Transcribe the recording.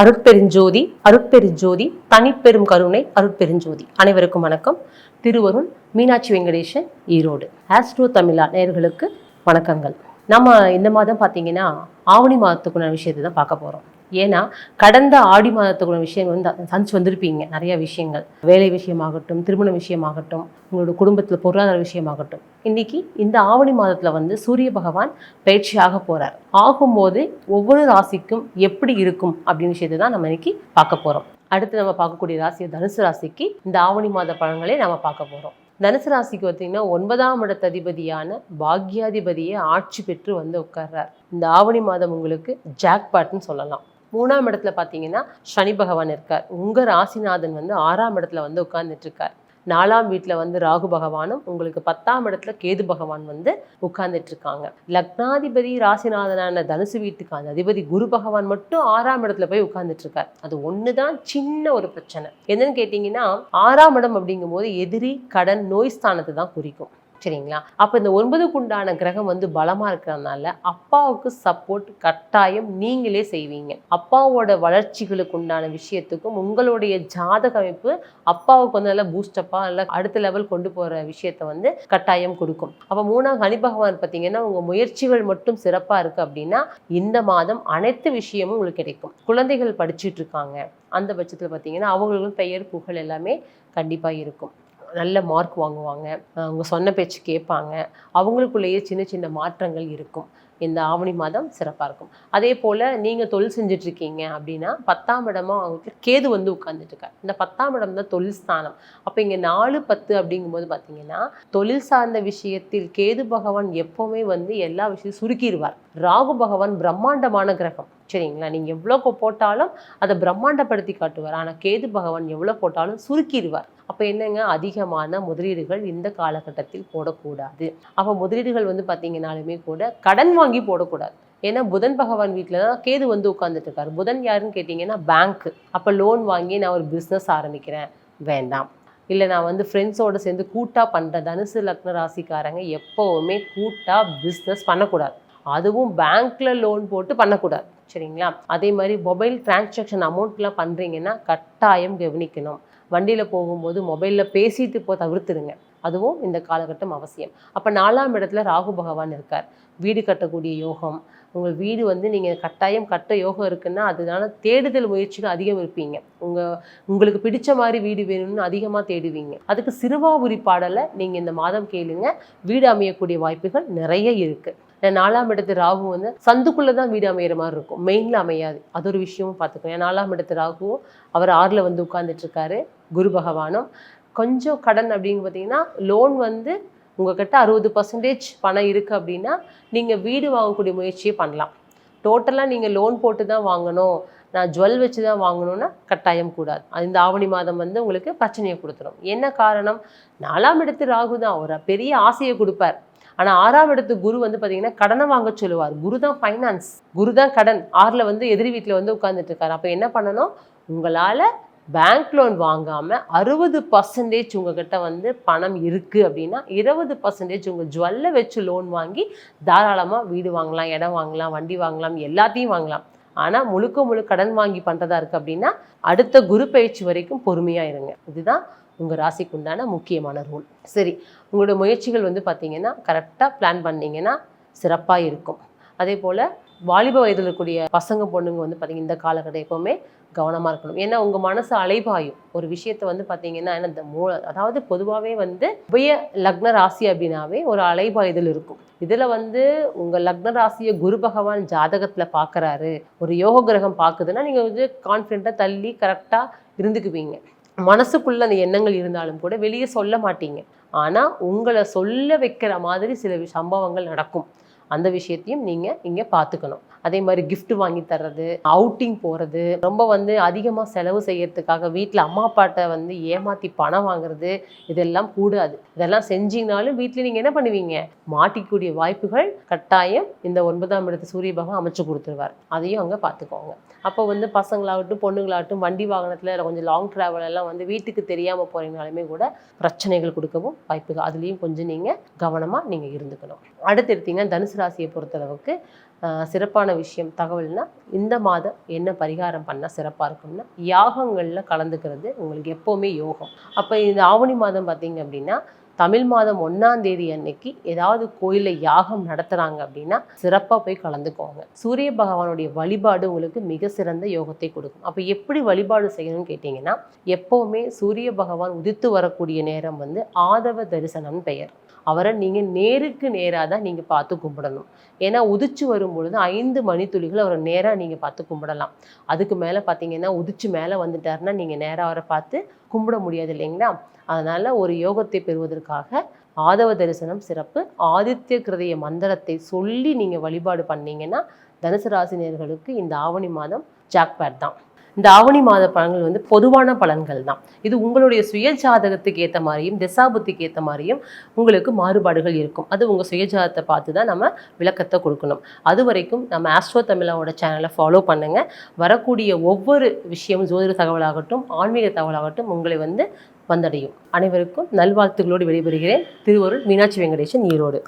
அருட்பெருஞ்சோதி அருட்பெருஞ்சோதி தனிப்பெரும் கருணை அருட்பெருஞ்சோதி. அனைவருக்கும் வணக்கம். திருவருள் மீனாட்சி வெங்கடேசன் ஈரோடு. ஆஸ்ட்ரோ தமிழா நேர்களுக்கு வணக்கங்கள். நம்ம இந்த மாதம் பார்த்தீங்கன்னா ஆவணி மாதத்துக்குள்ள விஷயத்தை தான் பார்க்க போகிறோம் ஏன்னா கடந்த ஆடி மாதத்துக்குள்ள விஷயங்கள் வந்து சந்திச்சு வந்திருப்பீங்க நிறைய விஷயங்கள். வேலை விஷயமாகட்டும் திருமண விஷயமாகட்டும் உங்களோட குடும்பத்தில் பொருளாதார விஷயமாகட்டும். இன்னைக்கு இந்த ஆவணி மாதத்தில் வந்து சூரிய பகவான் பயிற்சியாக போகிறார் ஆகும்போது ஒவ்வொரு ராசிக்கும் எப்படி இருக்கும் அப்படின்னு விஷயத்தை தான் நம்ம இன்னைக்கு பார்க்க போகிறோம் அடுத்து நம்ம பார்க்கக்கூடிய ராசி தனுசு ராசிக்கு இந்த ஆவணி மாத பழங்களே நம்ம பார்க்க போகிறோம் தனுசு ராசிக்கு பார்த்தீங்கன்னா ஒன்பதாம் இடத்த அதிபதியான பாக்யாதிபதியை ஆட்சி பெற்று வந்து உட்கார்றார். இந்த ஆவணி மாதம் உங்களுக்கு ஜாக்பாட்னு சொல்லலாம். மூணாம் இடத்துல பார்த்தீங்கன்னா சனி பகவான் இருக்கார். உங்கள் ராசிநாதன் வந்து ஆறாம் இடத்துல வந்து உட்கார்ந்துட்டுருக்கார் நாலாம் வீட்டில் வந்து ராகு பகவானும் உங்களுக்கு பத்தாம் இடத்துல கேது பகவான் வந்து உட்கார்ந்துட்டு இருக்காங்க லக்னாதிபதி ராசிநாதனான தனுசு வீட்டுக்கு அந்த அதிபதி குரு பகவான் மட்டும் ஆறாம் இடத்துல போய் உட்கார்ந்துட்டு இருக்கார் அது ஒன்று தான் சின்ன ஒரு பிரச்சனை. என்னன்னு கேட்டிங்கன்னா ஆறாம் இடம் அப்படிங்கும்போது எதிரி கடன் நோய் ஸ்தானத்தை தான் குறிக்கும். சரிங்களா? அப்போ இந்த ஒன்பதுக்குண்டான கிரகம் வந்து பலமாக இருக்கிறதுனால அப்பாவுக்கு சப்போர்ட் கட்டாயம் நீங்களே செய்வீங்க. அப்பாவோட வளர்ச்சிகளுக்கு உண்டான விஷயத்துக்கும் உங்களுடைய ஜாதக அமைப்பு அப்பாவுக்கு வந்து நல்லா பூஸ்டப்பாக நல்லா அடுத்த லெவல் கொண்டு போகிற விஷயத்தை வந்து கட்டாயம் கொடுக்கும். அப்போ மூணாம் ஹனி பகவான் பார்த்தீங்கன்னா உங்கள் முயற்சிகள் மட்டும் சிறப்பாக இருக்குது அப்படின்னா இந்த மாதம் அனைத்து விஷயமும் உங்களுக்கு கிடைக்கும். குழந்தைகள் படிச்சுட்டு இருக்காங்க. அந்த பட்சத்தில் பார்த்தீங்கன்னா அவங்களுக்கு பெயர் புகழ் எல்லாமே கண்டிப்பாக இருக்கும். நல்ல மார்க் வாங்குவாங்க. அவங்க சொன்ன பேச்சு கேட்பாங்க. அவங்களுக்குள்ளேயே சின்ன சின்ன மாற்றங்கள் இருக்கும். இந்த ஆவணி மாதம் சிறப்பாக இருக்கும். அதே போல் நீங்கள் தொழில் செஞ்சிட்ருக்கீங்க அப்படின்னா பத்தாம் இடமும் அவங்களுக்கு கேது வந்து உட்காந்துட்ருக்கார் இந்த பத்தாம் இடம் தான் தொழில் ஸ்தானம். அப்போ இங்கே நாலு பத்து அப்படிங்கும்போது பார்த்தீங்கன்னா தொழில் சார்ந்த விஷயத்தில் கேது பகவான் எப்போவுமே வந்து எல்லா விஷயத்தையும் சுருக்கிடுவார் ராகு பகவான் பிரம்மாண்டமான கிரகம். சரிங்களா? நீங்கள் எவ்வளோ போட்டாலும் அதை பிரம்மாண்டப்படுத்தி காட்டுவார். ஆனால் கேது பகவான் எவ்வளோ போட்டாலும் சுருக்கிடுவார் அப்போ என்னங்க? அதிகமான முதலீடுகள் இந்த காலகட்டத்தில் போடக்கூடாது. அப்போ முதலீடுகள் வந்து பார்த்தீங்கனாலுமே கூட கடன் வாங்கி போடக்கூடாது. ஏன்னா புதன் பகவான் வீட்டில் தான் கேது வந்து உட்காந்துட்டு இருக்காரு புதன் யாருன்னு கேட்டிங்கன்னா பேங்க் அப்போ லோன் வாங்கி நான் ஒரு பிஸ்னஸ் ஆரம்பிக்கிறேன். வேண்டாம். இல்லை நான் வந்து ஃப்ரெண்ட்ஸோடு சேர்ந்து கூட்டாக பண்ணுற தனுசு லக்ன ராசிக்காரங்க எப்போவுமே கூட்டாக பிஸ்னஸ் பண்ணக்கூடாது. அதுவும் பேங்க்கில் லோன் போட்டு பண்ணக்கூடாது. சரிங்களா? அதே மாதிரி மொபைல் டிரான்சாக்ஷன் அமௌண்ட்லாம் பண்ணுறீங்கன்னா கட்டாயம் கவனிக்கணும். வண்டியில் போகும்போது மொபைலில் பேசிட்டு போ தவிர்த்துடுங்க. அதுவும் இந்த காலகட்டம் அவசியம். அப்போ நாலாம் இடத்துல ராகு பகவான் இருக்கார். வீடு கட்டக்கூடிய யோகம். உங்கள் வீடு வந்து நீங்கள் கட்டாயம் கட்ட யோகம் இருக்குன்னா அதனால தேடுதல் முயற்சிகள் அதிகம் இருப்பீங்க. உங்கள் உங்களுக்கு பிடிச்ச மாதிரி வீடு வேணும்னு அதிகமாக தேடுவீங்க. அதுக்கு சிறுவாபுரி பாடலை நீங்கள் இந்த மாதம் கேளுங்க. வீடு அமையக்கூடிய வாய்ப்புகள் நிறைய இருக்குது நாலாம் இடத்து ராகு வந்து சந்துக்குள்ளே தான் வீடு அமையிற மாதிரி இருக்கும். மெயினில் அமையாது. அது ஒரு விஷயமும் பார்த்துக்கணும் ஏன்னா நாலாம் இடத்து ராகுவும் அவர் ஆறில் வந்து உட்கார்ந்துட்டு இருக்காரு. குரு பகவானும். கொஞ்சம் கடன் அப்படின்னு பார்த்தீங்கன்னா லோன் வந்து உங்ககிட்ட அறுபது பர்சன்டேஜ் பணம் இருக்குது அப்படின்னா நீங்கள் வீடு வாங்கக்கூடிய முயற்சியை பண்ணலாம். டோட்டலாக நீங்கள் லோன் போட்டு தான் வாங்கணும். நான் ஜுவல் வச்சு தான் வாங்கணும்னா கட்டாயம் கூடாது. இந்த ஆவணி மாதம் வந்து உங்களுக்கு பிரச்சனையை கொடுத்துரும். என்ன காரணம்? நாலாம் இடத்து ராகு தான் ஒரு பெரிய ஆசையை கொடுப்பார். ஆனால் ஆறாம் இடத்து குரு வந்து பார்த்தீங்கன்னா கடனை வாங்க சொல்லுவார். குரு தான் ஃபைனான்ஸ் குரு தான் கடன். ஆறில் வந்து எதிரி வீட்டில் வந்து உட்கார்ந்துட்டு இருக்காரு அப்போ என்ன பண்ணணும்? உங்களால் பேங்க் லோன் வாங்காமல் அறுபது பர்சன்டேஜ் உங்ககிட்ட வந்து பணம் இருக்குது அப்படின்னா இருபது பர்சன்டேஜ் உங்கள் ஜுவல்லை வச்சு லோன் வாங்கி தாராளமாக வீடு வாங்கலாம் இடம் வாங்கலாம் வண்டி வாங்கலாம் எல்லாத்தையும் வாங்கலாம். ஆனால் முழுக்க முழு கடன் வாங்கி பண்ணுறதா இருக்குது அப்படின்னா அடுத்த குரு பயிற்சி வரைக்கும் பொறுமையாக இருங்க. இதுதான் உங்கள் ராசிக்கு உண்டான முக்கியமான ரூல் சரி உங்களோட முயற்சிகள் வந்து பார்த்தீங்கன்னா கரெக்டாக பிளான் பண்ணிங்கன்னா சிறப்பாக இருக்கும். அதே போல் வாலிப வயதில் இருக்கக்கூடிய பசங்க பொண்ணுங்க வந்து பார்த்தீங்கன்னா இந்த காலகட்டம் எப்போவுமே கவனமாக இருக்கணும். ஏன்னா உங்கள் மனசு அலைபாயும். ஒரு விஷயத்தை வந்து பார்த்தீங்கன்னா என்ன இந்த மூ அதாவது பொதுவாகவே வந்து உபய லக்ன ராசி அப்படின்னாவே ஒரு அலைபாயுதல் இருக்கும். இதில் வந்து உங்கள் லக்ன ராசியை குரு பகவான் ஜாதகத்தில் பார்க்குறாரு ஒரு யோக கிரகம் பார்க்குதுன்னா நீங்கள் வந்து கான்ஃபிடென்ட்டாக தள்ளி கரெக்டாக இருந்துக்குவீங்க. மனசுக்குள்ள அந்த எண்ணங்கள் இருந்தாலும் கூட வெளியே சொல்ல மாட்டீங்க. ஆனால் உங்களை சொல்ல வைக்கிற மாதிரி சில சம்பவங்கள் நடக்கும். அந்த விஷயத்தையும் நீங்கள் இங்கே பார்த்துக்கணும் அதே மாதிரி கிஃப்ட் வாங்கி தர்றது அவுட்டிங் போகிறது ரொம்ப வந்து அதிகமாக செலவு செய்யறதுக்காக வீட்டில் அம்மா அப்பாட்ட வந்து ஏமாற்றி பணம் வாங்குறது இதெல்லாம் கூடாது. இதெல்லாம் செஞ்சீங்கனாலும் வீட்டில் நீங்கள் என்ன பண்ணுவீங்க? மாட்டிக்கூடிய வாய்ப்புகள் கட்டாயம் இந்த ஒன்பதாம் இடத்து சூரிய பகவான் அமைச்சு கொடுத்துருவார். அதையும் அங்கே பார்த்துக்கோங்க அப்போ வந்து பசங்களாகட்டும் பொண்ணுங்களாகட்டும் வண்டி வாகனத்தில் கொஞ்சம் லாங் ட்ராவல் எல்லாம் வந்து வீட்டுக்கு தெரியாமல் போகிறீங்கனாலுமே கூட பிரச்சனைகள் கொடுக்கவும் வாய்ப்புகள். அதுலேயும் கொஞ்சம் நீங்கள் கவனமாக நீங்கள் இருந்துக்கணும். அடுத்து எடுத்தீங்கன்னா தனுசு ராசியை பொறுத்தளவுக்கு ஆஹ் சிறப்பான விஷயம் தகவல்னா இந்த மாதம் என்ன பரிகாரம் பண்ணால் சிறப்பாக இருக்கும்னா யாகங்களில் கலந்துக்கிறது உங்களுக்கு எப்போவுமே யோகம். அப்போ இந்த ஆவணி மாதம் பார்த்தீங்க அப்படின்னா தமிழ் மாதம் ஒன்றாம் தேதி அன்னைக்கு ஏதாவது கோயிலில் யாகம் நடத்துகிறாங்க அப்படின்னா சிறப்பாக போய் கலந்துக்கோங்க. சூரிய பகவானுடைய வழிபாடு உங்களுக்கு மிக சிறந்த யோகத்தை கொடுக்கும். அப்போ எப்படி வழிபாடு செய்யணும்னு கேட்டிங்கன்னா எப்போவுமே சூரிய பகவான் உதித்து வரக்கூடிய நேரம் வந்து ஆதவ தரிசனம் பெயர். அவரை நீங்கள் நேருக்கு நேராக தான் நீங்கள் பார்த்து கும்பிடணும். ஏன்னா உதிச்சு வரும் பொழுது ஐந்து மணித்துளிகள் அவரை நேராக நீங்கள் பார்த்து கும்பிடலாம். அதுக்கு மேலே பார்த்தீங்கன்னா உதிச்சு மேலே வந்துட்டாருன்னா நீங்கள் நேராக அவரை பார்த்து கும்பிட முடியாது இல்லைங்களா? அதனால் ஒரு யோகத்தை பெறுவதற்காக ஆதவ தரிசனம் சிறப்பு. ஆதித்ய கிருதய மந்திரத்தை சொல்லி நீங்கள் வழிபாடு பண்ணீங்கன்னா தனுசு ராசினியர்களுக்கு இந்த ஆவணி மாதம் ஜாக்பேட் தான். இந்த ஆவணி மாத பலன்கள் வந்து பொதுவான பலன்கள் தான் இது உங்களுடைய சுய ஜாதகத்துக்கு ஏற்ற மாதிரியும் திசாபுத்திக்கு ஏற்ற மாதிரியும் உங்களுக்கு மாறுபாடுகள் இருக்கும். அது உங்கள் சுயஜாதத்தை பார்த்து தான் நம்ம விளக்கத்தை கொடுக்கணும். அது வரைக்கும் நம்ம ஆஸ்ட்ரோ தமிழாவோட சேனலை ஃபாலோ பண்ணுங்கள் வரக்கூடிய ஒவ்வொரு விஷயமும் ஜோதிட தகவலாகட்டும் ஆன்மீக தகவலாகட்டும் உங்களை வந்து வந்தடையும். அனைவருக்கும் நல்வாழ்த்துக்களோடு விடைபெறுகிறேன். திருவருள் மீனாட்சி வெங்கடேசன் ஈரோடு.